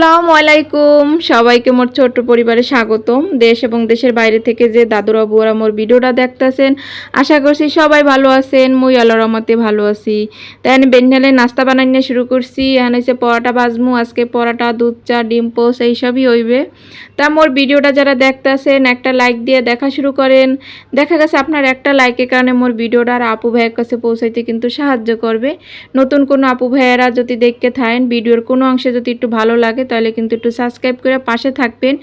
আসসালামু আলাইকুম। সবাইকে মোর ছোট্ট পরিবারে স্বাগতম। দেশ এবং দেশের বাইরে থেকে যে দাদুরা বুয়ারা মোর ভিডিওটা দেখতেছেন, আশা করছি সবাই ভালো আছেন, মুই আল্লাহ রহমতে ভালো আছি। তাই আমি বেন্ডালে নাস্তা বানাইনে শুরু করছি। এখানে হচ্ছে পরাটা বাজমু আজকে পরাটা, দুধ চা, ডিম, পোস, এইসবই হইবে। তা মোর ভিডিওটা যারা দেখতেছেন, একটা লাইক দিয়ে দেখা শুরু করেন। দেখা গেছে আপনার একটা লাইকের কারণে মোর ভিডিওটা আর আপু ভাইয়ের কাছে পৌঁছাইতে কিন্তু সাহায্য করবে। নতুন কোনো আপু ভাইয়েরা যদি দেখতে থাকেন, ভিডিওর কোনো অংশে যদি একটু ভালো লাগে তাহলে কিন্তু একটু সাবস্ক্রাইব করে পাশে থাকবেন।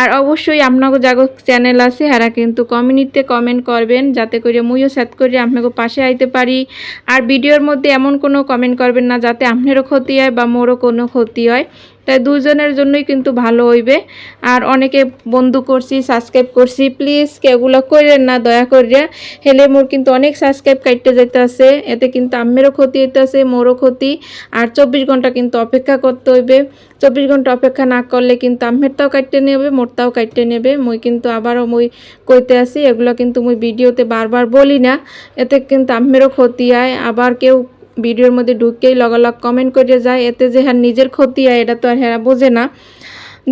আর অবশ্যই আপনাকে জাগো চ্যানেল আছে এরা কিন্তু কমিউনিটিতে কমেন্ট করবেন, যাতে করে মুইও সাত করে আপনাকে পাশে আইতে পারি। আর ভিডিওর মধ্যে এমন কোনো কমেন্ট করবেন না, যাতে আপনারও ক্ষতি হয় বা মোরও কোনো ক্ষতি হয়। তাই দুজনের জন্যই কিন্তু ভালো হইবে। আর অনেকে বন্ধু করছি সাবস্ক্রাইব করছি প্লিজ কেউগুলো করেন না, দয়া করিয়া হেলে মোর কিন্তু অনেক সাবস্ক্রাইব কাটতে যেতে আছে এতে কিন্তু আমেরও ক্ষতি হইতে আছে মোরও ক্ষতি। আর চব্বিশ ঘণ্টা কিন্তু অপেক্ষা করতে হইবে। চব্বিশ ঘণ্টা অপেক্ষা না করলে কিন্তু আমেরটাও কাটতে নেবে, মোরটাও কাটতে নেবে। মুই কিন্তু আবারও মুই কইতে আসি, এগুলো কিন্তু মুই ভিডিওতে বারবার বলি না। এতে কিন্তু আমেরও ক্ষতি হয়, আবার কেউ ভিডিওর মধ্যে ঢুকেই লগালগ কমেন্ট করে যায়। এতে যে হ্যাঁ নিজের ক্ষতি হয়, এটা তো আর হ্যাঁ বোঝে না।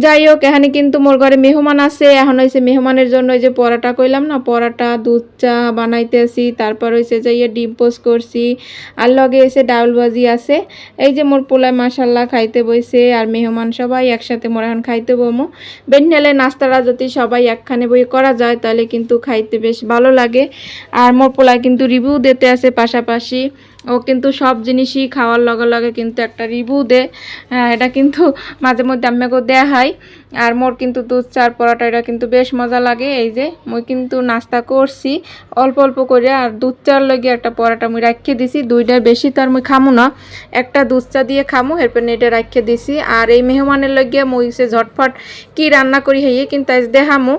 যাই হোক, এখানে কিন্তু মোর ঘরে মেহমান আছে। এখন হয়েছে মেহমানের জন্য ওই যে পরাটা কইলাম না, পরাটা, দুধ চা বানাইতেছি। তারপর হয়েছে যে ইয়ে ডিম পোস্ট করছি। আর লগে এসে ডাউল ভাজি আছে। এই যে মোর পোলায় মাসাল্লাহ খাইতে বইছে আর মেহমান সবাই একসাথে মোর এখন খাইতে বমো। বেনহেলে নাস্তাটা যদি সবাই একখানে বই করা যায়, তাহলে কিন্তু খাইতে বেশ ভালো লাগে। আর মোর পোলায় কিন্তু রিভিউ দিতে আছে পাশাপাশি। ও কিন্তু সব জিনিসই খাওয়ার লগে লগে কিন্তু একটা রিভিউ দে হ্যাঁ, এটা কিন্তু মাঝে মধ্যে আম্মাকেও দেয়া হয়। আর মোর কিন্তু দুধ চার পরোটা এটা কিন্তু বেশ মজা লাগে। এই যে মুই কিন্তু নাস্তা করছি অল্প অল্প করে আর দুধ চার লগে একটা পরোটা মুই রাখিয়ে দিছি। দুইটার বেশি তো আর মুই খামু না। একটা দুধ চা দিয়ে খামু এরপর এটা রাখিয়ে দিছি। আর এই মেহমানের লগে মুই সে ঝটফট কি রান্না করি হইয়ে কিন্তু আজ দেখামু।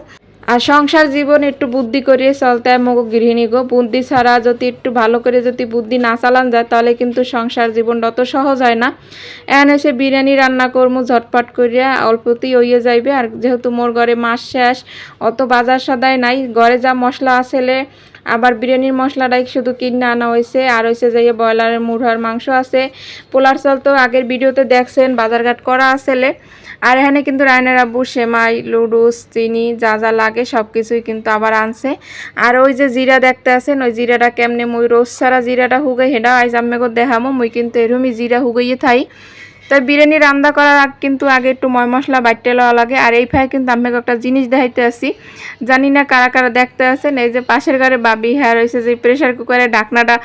আর সংসার জীবন একটু বুদ্ধি করে চলতে হয়, মগো গৃহিণী গো। বুদ্ধি ছাড়া যদি একটু ভালো করে যদি বুদ্ধি না চালান যায়, তাহলে কিন্তু সংসার জীবনটা অত সহজ হয় না। এন এসে বিরিয়ানি রান্না করব ঝটপট করিয়া অল্পতেই হইয়ে যাইবে। আর যেহেতু মোর ঘরে মাস শেষ, অত বাজার সদাই নাই। ঘরে যা মশলা আসলে আবার বিরিয়ানির মশলাটাই শুধু কিনে আনা হয়েছে আর হয়েছে যে ব্রয়লারের মুড়ার মাংস আছে। পোলার চাল তো আগের ভিডিওতে দেখছেন, বাজারঘাট করা আসলে আর এখানে কিন্তু রায়নের আব্বু, সেমাই, লুডুস, চিনি, যা যা লাগে সব কিছুই কিন্তু আবার আনছে। আর ওই যে জিরা দেখতে আছেন, ওই জিরাটা কেমনে মুই রোজ ছাড়া জিরাটা হুগে হেডা আইজ আমি দেখামো, মুই কিন্তু এরমই জিরা হুগাইয়ে থাই। তাই বিরিয়ানি রান্না করার আগ কিন্তু আগে একটু ময় মশলা বাটতে লওয়া লাগে। আর এই ফাই কিন্তু আমি একটা জিনিস দেখাইতে আসি। জানি না কারা কারা দেখতে আছেন, এই যে পাশের ঘরে বাবি হ্যাঁ রয়েছে যে প্রেশার কুকারে ডাকনাটা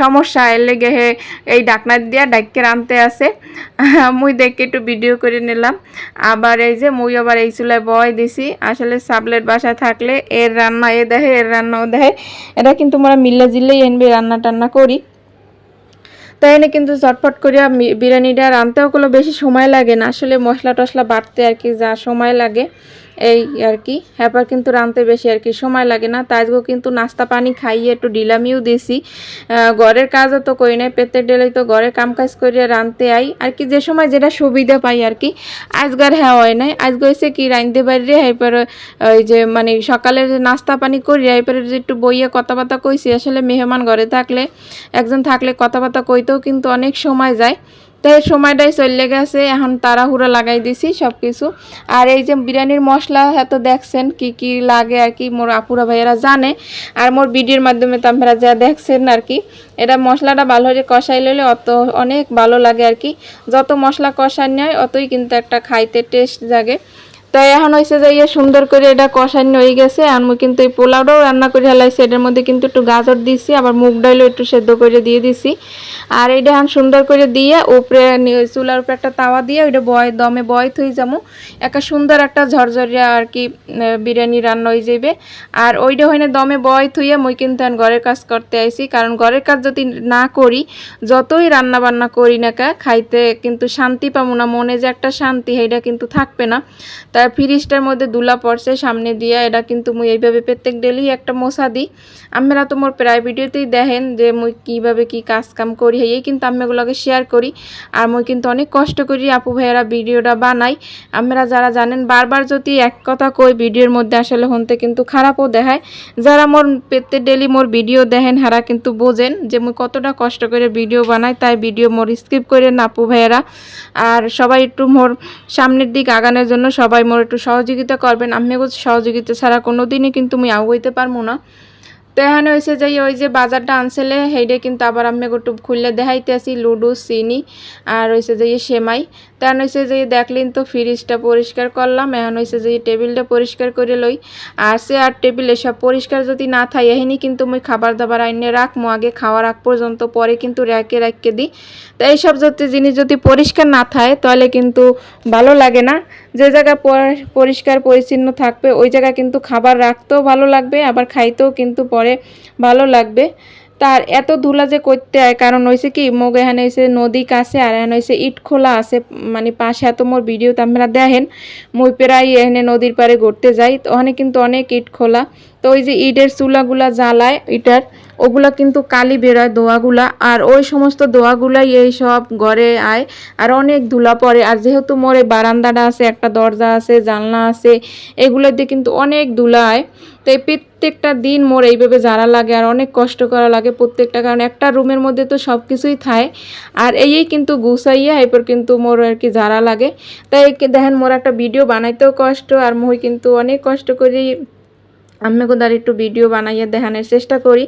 সমস্যা, এর লেগে হে এই ডাকনা দিয়ে ডাককে রানতে আসে মুই দেখে একটু ভিডিও করে নিলাম। আবার এই যে মুই আবার এই চুলায় বয় দিছি। আসলে সাবলেট বাসায় থাকলে এর রান্না এ দেখে এর রান্নাও দেখে এটা কিন্তু আমরা মিল্লা জিল্লেই এনবি রান্না টান্না করি। তাই না কিন্তু ঝটফট করিয়া বিরিয়ানিটা রানতেও কোনো বেশি সময় লাগে না। আসলে মশলা টশলা বাড়তে আর কি যা সময় লাগে। এই আর কি। হ্যাপার কিন্তু রানতে বেশি আর কি সময় লাগে না। তাই আজকেও কিন্তু নাস্তা পানি খাইয়ে একটু ডিলামিও দিছি। ঘরের কাজও তো করি নাই পেতে ডেলেই তো ঘরের কাম কাজ করিয়া রানতে আই। আর কি যে সময় যেটা সুবিধা পাই আর কি, আজগার হ্যাঁ হয় নাই। আজকে হয়েছে কি রাইনতে বাইরে এরপরে ওই যে মানে সকালে যে নাস্তা পানি করি এরপরে যে একটু বইয়ে কথাবার্তা কইছি। আসলে মেহমান ঘরে থাকলে, একজন থাকলে কথাবার্তা কইতেও কিন্তু অনেক সময় যায়। তাই সময়টাই চলে গেছে, এখন তাড়াহুড়া লাগাই দিছি সব কিছু আর এই যে বিরিয়ানির মশলা এত দেখছেন কি কি লাগে আর কি, মোর আপুরা ভাইয়েরা জানে। আর মোর ভিডিওর মাধ্যমে তো আপনারা যা দেখছেন আর কি, এটা মশলাটা ভালো করে কষাই লইলে অত অনেক ভালো লাগে আর কি। যত মশলা কষাই নেয়, অতই কিন্তু একটা খাইতে টেস্ট জাগে। তাই এখন হয়েছে যে ইয়ে সুন্দর করে এটা কষানো হয়ে গেছে, আর মুই কিন্তু এই পোলাওটাও রান্না করে হেলাইছি এটার মধ্যে কিন্তু একটু গাজর দিছি, আবার মুগ ডাইলও একটু সেদ্ধ করে দিয়ে দিছি। আর এইটা এখন সুন্দর করে দিয়ে উপরে চুলার উপরে একটা তাওয়া দিয়ে ওইটা বয়, দমে বয় থই যাব একটা সুন্দর একটা ঝরঝরিয়া আর কি বিরিয়ানি রান্না হয়ে যাবে আর ওইটা হইনে দমে বয় থুইয়ে মুই কিন্তু এখন ঘরের কাজ করতে আইছি, কারণ ঘরের কাজ যদি না করি, যতই রান্না বান্না করি না কা, খাইতে কিন্তু শান্তি পাবো না, মনে যে একটা শান্তি, সেইটা কিন্তু থাকবে না। তাই ফ্রিজটার মধ্যে দুলা পড়ছে সামনে দিয়া, এটা কিন্তু মুই এইভাবে প্রত্যেক ডেলি একটা মশা দিই। আমরা তো মোর প্রায় ভিডিওতেই দেখেন যে মুই কীভাবে কি কাজ কাম করি, এই কিন্তু আমি এগুলোকে শেয়ার করি। আর মুই কিন্তু অনেক কষ্ট করি আপু ভাইয়েরা ভিডিওটা বানাই। আমরা যারা জানেন, বারবার যদি এক কথা কই ভিডিওর মধ্যে আসলে হনতে কিন্তু খারাপও দেখায়। যারা মোর পেতে ডেলি মোর ভিডিও দেখেন, হারা কিন্তু বোঝেন যে মুই কতটা কষ্ট করে ভিডিও বানাই, তাই ভিডিও মোর স্কিপ করে না আপু ভাইয়েরা। আর সবাই একটু মোর সামনের দিক আগানোর জন্য সবাই মোর একটু সহযোগিতা করবেন। আমি সহযোগিতা ছাড়া কোনো দিনই কিন্তু মুই আগাইতে পারব না। তো এখানে হয়েছে যে, ওই যে বাজারটা আনছিলে সেইটা কিন্তু আবার আমি একটু খুললে দেখাইতে আসি, লুডো, চিনি, আর হয়েছে যে সেমাই। তখন হয়েছে যে, দেখলেন তো, ফ্রিজটা পরিষ্কার করলাম, এখন হয়েছে যে, টেবিলটা পরিষ্কার করে লই। আর আর টেবিল এসব পরিষ্কার যদি না থাকে এখানে কিন্তু মুই খাবার দাবার আইনে রাখব আগে খাওয়ার আগ পর্যন্ত পরে কিন্তু র্যাকে রাখকে দিই। তো এইসব যদি জিনিস যদি পরিষ্কার না থাকে, তাহলে কিন্তু ভালো লাগে না। যে জায়গা পর- পরিষ্কার পরিচ্ছন্ন থাকবে, ওই জায়গা কিন্তু খাবার রাখতেও ভালো লাগবে, আবার খাইতেও কিন্তু পরে ভালো লাগবে। তার এত ধুলা যে করতে হয়, কারণ হয়েছে কি মোগ এখানে হয়েছে নদী কাছে আর এখানে হয়েছে ইট খোলা আছে মানে পাশে এত মোর ভিডিওতে আপনারা দেখেন, মুই প্রায় এখানে নদীর পাড়ে ঘুরতে যাই, তো ওখানে কিন্তু অনেক ইট খোলা, তো ওই যে ইটের চুলাগুলা জ্বালায়, ইটার ওগুলা কিন্তু কালি বেরোয় দোয়াগুলা, আর ওই সমস্ত দোয়াগুলাই এই সব ঘরে আয়। আর অনেক ধুলা পড়ে, আর যেহেতু মোর বারান্দাটা আছে, একটা দরজা আছে, জানলা আছে এগুলোতে কিন্তু অনেক ধুলা আয়। তো এই প্রত্যেকটা দিন মোর এইভাবে যারা লাগে, আর অনেক কষ্ট করা লাগে প্রত্যেকটা, কারণ একটা রুমের মধ্যে তো সব কিছুই থায় আর এই কিন্তু গুছাইয়া এরপর কিন্তু মোর আর কি যারা লাগে। তাই দেখেন মোর একটা ভিডিও বানাইতেও কষ্ট, আর মই কিন্তু অনেক কষ্ট করি আমি কোথার একটু ভিডিও বানাইয়া দেখানোর চেষ্টা করি।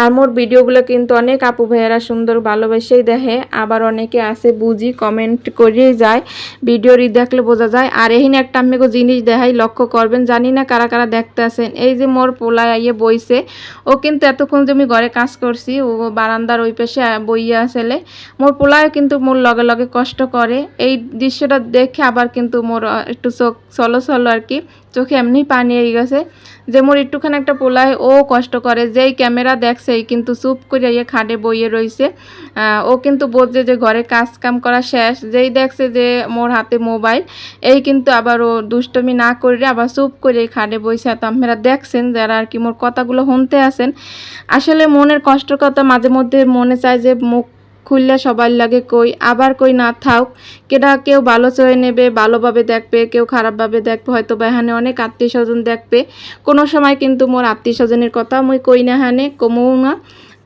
আর মোর ভিডিওগুলো কিন্তু অনেক আপু ভাইয়েরা সুন্দর ভালোবেসেই দেখে। আবার অনেকে আছে বুঝি কমেন্ট করিয়ে যায়। ভিডিও রি দেখলে বোঝা যায়। আর এখানে একটা আমি জিনিস দেখাই, লক্ষ্য করবেন, জানি না কারা কারা দেখতে আসেন এই যে মোর পোলায় আইয়ে বইছে, ও কিন্তু এতক্ষণ যে আমি ঘরে কাজ করছি, ও বারান্দার ওই পাশে বইয়া আসলে মোর পোলায় কিন্তু মোর লগে লগে কষ্ট করে। এই দৃশ্যটা দেখে আবার কিন্তু মোর একটু চোখ চলো চলো আর কি। চোখে এমনি পানি এই গেছে। যে মোর একটুখানি একটা পোলায় ও কষ্ট করে যেই ক্যামেরা দেখছে কিন্তু চুপ করে ইয়ে খাটে বইয়ে আহ, ও কিন্তু বলছে যে ঘরে কাজ কাম করা শেষ। যেই দেখছে যে মোর হাতে মোবাইল এই কিন্তু আবার ও দুষ্টমি না করে আবার চুপ করে খাটে বইছে। তো আপনারা দেখছেন যারা আর কি মোর কথাগুলো শুনতে আসেন আসলে মনের কষ্টের কথা মাঝে মধ্যে মনে চায় যে মুখ খুললে সবার লাগে কই, আবার কই না, থাক। কেটা কেউ ভালো চয়ে নেবে, ভালোভাবে দেখবে, কেউ খারাপভাবে দেখবে হয়তো বা এখানে অনেক আত্মীয় স্বজন দেখবে। কোনো সময় কিন্তু মোর আত্মীয় স্বজনের কথা মুই কই না হানে কমও না।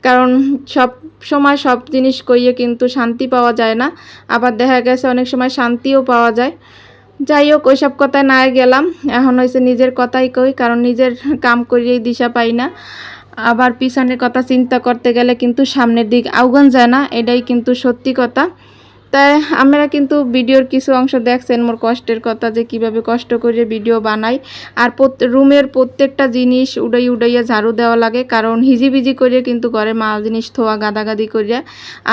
কারণ সব সময় সব জিনিস কইয়ে কিন্তু শান্তি পাওয়া যায় না। আবার দেখা গেছে অনেক সময় শান্তিও পাওয়া যায়। যাই হোক, ওইসব কথায় না গেলাম। এখন হয়েছে নিজের কথাই কই, কারণ নিজের কাম করিয়েই দিশা পাই না। আবার পিছনের কথা চিন্তা করতে গেলে কিন্তু সামনের দিক আউগান যায় না, এটাই কিন্তু সত্যি কথা। তাই আমরা কিন্তু ভিডিওর কিছু অংশ দেখছেন মোর কষ্টের কথা যে কীভাবে কষ্ট করে ভিডিও বানাই। আর রুমের প্রত্যেকটা জিনিস উড়াই উড়াইয়া ঝাড়ু দেওয়া লাগে, কারণ হিজিবিজি করে কিন্তু ঘরে মাল জিনিস থোয়া, গাদাগাদি করিয়া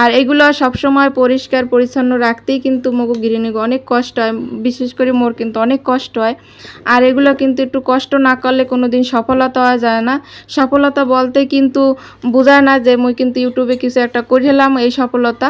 আর এগুলো সবসময় পরিষ্কার, পরিচ্ছন্ন রাখতেই কিন্তু মগু গৃহিণী অনেক কষ্ট হয়, বিশেষ করে মোর কিন্তু অনেক কষ্ট হয়। আর এগুলো কিন্তু একটু কষ্ট না করলে কোনো দিন সফলতা হওয়া যায় না। সফলতা বলতে কিন্তু বোঝায় না যে মুই কিন্তু ইউটিউবে কিছু একটা করিলাম এই সফলতা।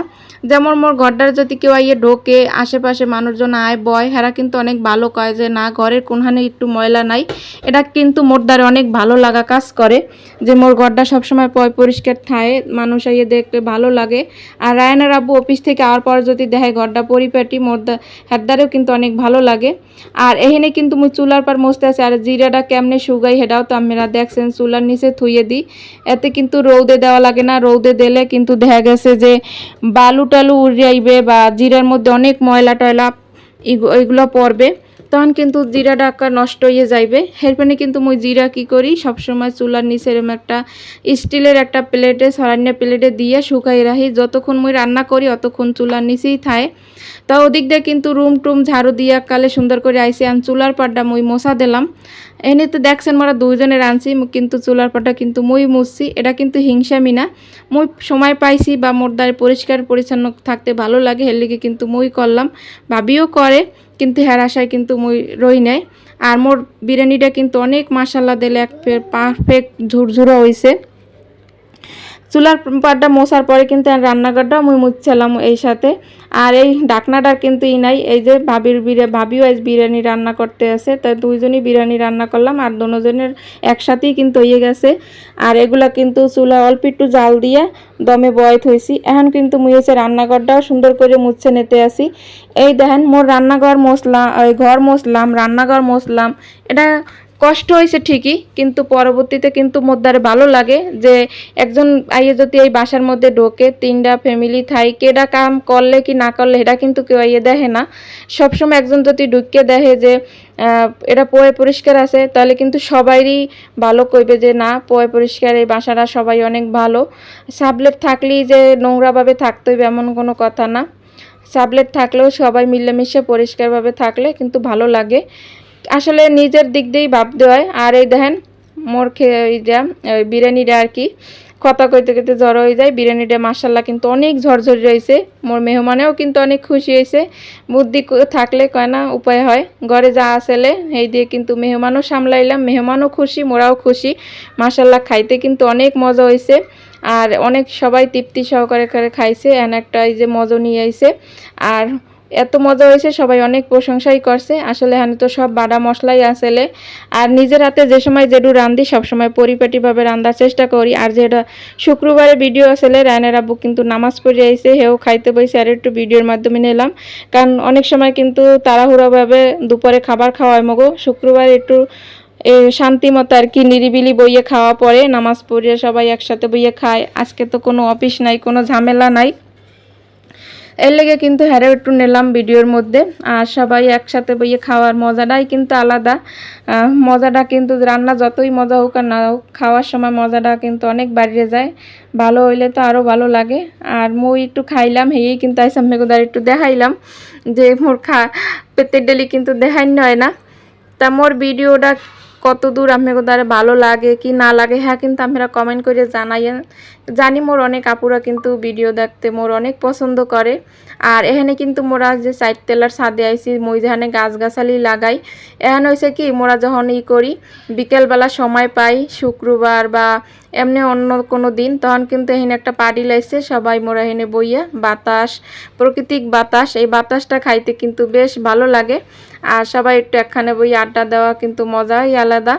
যেমন মোর ঘরটার যদি কেউ আইয়ে ঢোকে, আশেপাশে মানুষজন আয় বয়, হেরা কিন্তু অনেক ভালো কয় যে, না, ঘরের কোনহানে একটু ময়লা নাই। এটা কিন্তু মোর দ্বারা অনেক ভালো লাগা কাজ করে যে, মোর ঘরটা সবসময় পয় পরিষ্কার থায়, মানুষ আইয়ে দেখতে ভালো লাগে। আর রায়নার আব্বু অফিস থেকে আওয়ার পর যদি দেখে ঘরটা পরিপাটি, মোর দা- হের দ্বারেও কিন্তু অনেক ভালো লাগে। আর এখানে কিন্তু মুই চুলার পর মস্তে আছে আর জিরাটা কেমনে শুগাই হেটাও তো আপনারা দেখছেন, চুলার নিচে থুইয়ে দিই। এতে কিন্তু রৌদে দেওয়া লাগে না, রৌদে দিলে কিন্তু দেখা গেছে যে, বালু টালু উড়াইবে বা জিরার মধ্যে অনেক ময়লা টয়লা এগু- এগুলো পড়বে। তখন কিন্তু জিরা ডাকা নষ্ট হয়ে যাইবে। এরপরে কিন্তু মুই জিরা কি করি? সবসময় চুলার নিচে এরম একটা স্টিলের একটা প্লেটে সরান্য প্লেটে দিয়ে শুকাই রাখি। যতক্ষণ মুই রান্না করি, অতক্ষণ চুলার নিচেই থায় তা ওদিক দিয়ে কিন্তু রুম টুম ঝাড়ু দিয়া কালে সুন্দর করে আইসি। আন চুলার পাড়টা মুই মশা দিলাম। এনে তো দেখছেন মোরা দুইজনে রাঁধছি কিন্তু চুলার পাটা কিন্তু মুই মুছছি। এটা কিন্তু হিংসামি না মুই সময় পাইছি বা মোর দ্বারে পরিষ্কার পরিচ্ছন্ন থাকতে ভালো লাগে, হের লিগে কিন্তু মুই করলাম। ভাবিও করে। কিন্তু হ্যার আশায় কিন্তু মুই রই নাই। আর মোর বিরিয়ানিটা কিন্তু অনেক মাসাল্লা দিলে এক পারফেক্ট ঝুরঝুরা হইছে। চুলার পাড়টা মোছার পরে কিন্তু রান্নাঘরটা মুই মুছছিলাম এই সাথে। আর এই ডাকনাটার কিন্তু ই নাই, এই যে ভাবির বিরে, ভাবিও আজ বিরিয়ানি রান্না করতে আছে তাই দুইজনই বিরিয়ানি রান্না করলাম আর দুজনের একসাথেই কিন্তু হয়ে গেছে। আর এগুলা কিন্তু চুলা অল্প একটু জাল দিয়ে দমে বয় থইছি এখন কিন্তু মুই হচ্ছে রান্নাঘরটাও সুন্দর করে মুছে নিতে আসি। এই দেখেন, মোর রান্নাঘর মশলা ঘর মশলাম রান্নাঘর মশলাম এটা কষ্ট হয়েছে ঠিকই, কিন্তু পরবর্তীতে কিন্তু মোদ্দারে ভালো লাগে যে একজন আইয়ে যদি এই বাসার মধ্যে ঢোকে তিনটা ফ্যামিলি থাই, কেডা কাম করলে কি না করলে এটা কিন্তু কেউ আইয়ে দেখে না। সবসময় একজন যদি ঢুকিয়ে দেখে যে এটা পোয়ে পরিষ্কার আছে, তাহলে কিন্তু সবাইরই ভালো কইবে যে না, পোয়ে পরিষ্কার, এই বাসাটা সবাই অনেক ভালো। সাবলেট থাকলেই যে নোংরাভাবে থাকতে হইবে এমন কোনো কথা না। সাবলেট থাকলেও সবাই মিলেমিশে পরিষ্কারভাবে থাকলে কিন্তু ভালো লাগে। আসলে নিজের দিক দিয়েই ভাবতে হয়। আর এই দেখেন, মোর খেয়ে ওই যা, ওই বিরিয়ানিটা আর কি, কথা কইতে কইতে জ্বর হয়ে যায়। বিরিয়ানিটা মাসাল্লাহ কিন্তু অনেক ঝরঝরি রয়েছে। মোর মেহমানেও কিন্তু অনেক খুশি হয়েছে। বুদ্ধি থাকলে কয় না, উপায় হয়। ঘরে যা আসলে এই দিয়ে কিন্তু মেহমানও সামলাইলাম। মেহমানও খুশি, মোরাও খুশি। মাসাল্লাহ খাইতে কিন্তু অনেক মজা হয়েছে। আর অনেক সবাই তৃপ্তি সহকারে করে খাইছে। এন একটা এই যে মজা নিয়ে আইছে। আর এত মজা হয়েছে, সবাই অনেক প্রশংসাই করছে। আসলে এখানে তো সব বাড়া মশলাই আসলে আর নিজের হাতে যে সময় যেটু রান্ধি সবসময় পরিপাটিভাবে রান্নার চেষ্টা করি। আর যেটা শুক্রবারে ভিডিও আসলে রায়নের আব্বু কিন্তু নামাজ পড়ে আইসে হেও খাইতে বসে আর একটু ভিডিওর মাধ্যমে নিলাম। কারণ অনেক সময় কিন্তু তাড়াহুড়োভাবে দুপুরে খাবার খাওয়ায় মগো। শুক্রবার একটু শান্তি মতো আর কি নিরিবিলি বইয়ে খাওয়া পরে নামাজ পড়িয়ে সবাই একসাথে বইয়ে খায়। আজকে তো কোনো অফিস নাই, কোনো ঝামেলা নাই। এর লেগে কিন্তু হ্যারে একটু নিলাম ভিডিওর মধ্যে। আর সবাই একসাথে বইয়ে খাওয়ার মজাটাই কিন্তু আলাদা। মজাটা কিন্তু রান্না যতই মজা হোক আর না হোক, খাওয়ার সময় মজাটা কিন্তু অনেক বাড়িয়ে যায়। ভালো হইলে তো আরও ভালো লাগে। আর মই একটু খাইলাম হেয়েই কিন্তু আইসাম মেঘদার একটু দেখাইলাম যে মোর খা, পেটের ডেলি কিন্তু দেখাই হয় না। তা মোর ভিডিওটা কত দূর আপনাকে দ্বারা ভালো লাগে কি না লাগে হ্যাঁ কিন্তু আপনারা কমেন্ট করে জানাইয়েন। জানি মোর অনেক আপুরা কিন্তু ভিডিও দেখতে মোর অনেক পছন্দ করে। আর এখানে কিন্তু মোরা যে সাইড তেলার ছাদে আইসি মই যেখানে গাছগাছালি লাগাই এখানে হয়েছে কি মোরা যখন ই করি, বিকেলবেলা সময় পাই, শুক্রবার বা এমনি অন্য কোনো দিন, তখন কিন্তু এখানে একটা পার্টি লাইছে, সবাই মোরা এখানে বইয়া বাতাস, প্রাকৃতিক বাতাস, এই বাতাসটা খাইতে কিন্তু বেশ ভালো লাগে। আর সবাই একটু একখানে বই আড্ডা দেওয়া কিন্তু মজাই আলাদা।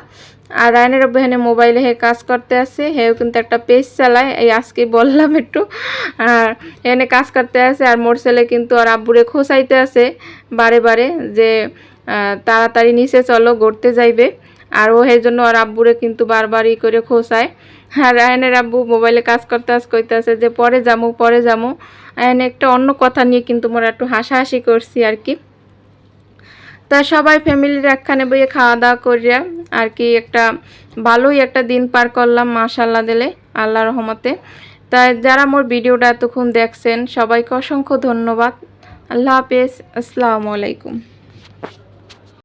আর রায়নের এখানে মোবাইলে হে কাজ করতে আছে হেও কিন্তু একটা পেজ চালায়, এই আজকে বললাম একটু। আর এখানে কাজ করতে আছে আর মোর ছেলে কিন্তু আর আব্বুরে খোসাইতে আছে বারে বারে যে তাড়াতাড়ি নিচে চলো, ঘুরতে যাইবে। আর ও সেই জন্য আর আব্বুরে কিন্তু বারবারই করে খোসায় আর রায়নের আব্বু মোবাইলে কাজ করতে আস, কইতে আছে যে, পরে যামু পরে যামু। এনে একটা অন্য কথা নিয়ে কিন্তু মোরা একটু হাসাহাসি করছি আর কি। তা সবাই ফ্যামিলির একখানে বইয়ে খাওয়া দাওয়া করিয়া আর কি একটা ভালোই একটা দিন পার করলাম মাশাল্লাহ দিলে আল্লাহ রহমতে। তাই যারা মোর ভিডিওটা এতক্ষণ দেখছেন, সবাইকে অসংখ্য ধন্যবাদ। আল্লাহ হাফেজ, আসসালামু আলাইকুম।